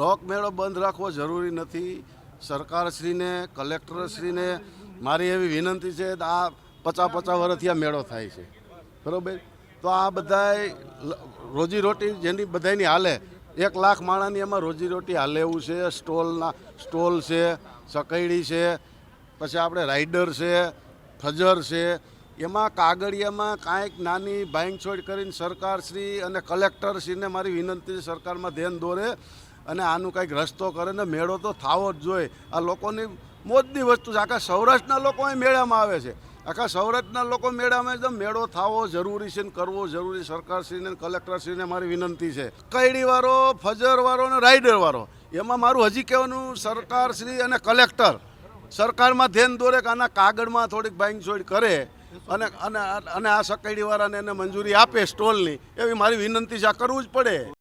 લોકમેળો બંધ રાખવો જરૂરી નથી. સરકારશ્રીને, કલેક્ટરશ્રીને મારી એવી વિનંતી છે આ પચાસ પચાસ વર્ષથી આ મેળો થાય છે. બરાબર? તો આ બધાય રોજીરોટી જેની બધાની હાલે. એક લાખ માણાની એમાં રોજીરોટી હાલે એવું છે, સ્ટોલના, સ્ટોલ છે સકૈડી છે, પછી આપણે રાઈડર છે, ફજર છે. એમાં કાગળિયામાં કાંઈક નાની છોડ કરીને સરકારશ્રી અને કલેક્ટરશ્રીને મારી વિનંતી સરકારમાં ધ્યાન દોરે. અને આનું કંઈક રસ્તો કરે ને મેળો તો થાવો જ જોઈએ. આ લોકોની મોજની વસ્તુ છે. આખા સૌરાષ્ટ્રના લોકો અહીં મેળામાં આવે છે. આખા સૌરાષ્ટ્રના લોકો મેળામાં એકદમ મેળો થાવો જરૂરી છે ને કરવો જરૂરી. સરકારશ્રીને કલેક્ટરશ્રીને મારી વિનંતી છે. કૈડીવાળો, ફજરવાળો અને રાઈડરવાળો એમાં મારું હજી કહેવાનું સરકારશ્રી અને કલેક્ટર. સરકારમાં ધ્યાન દોરે કે આના કાગળમાં થોડીક બાંધછોડ કરે અને અને અને આ સકડીવાળાને એને મંજૂરી આપે સ્ટોલની. એવી મારી વિનંતી છે. આ કરવું જ પડે.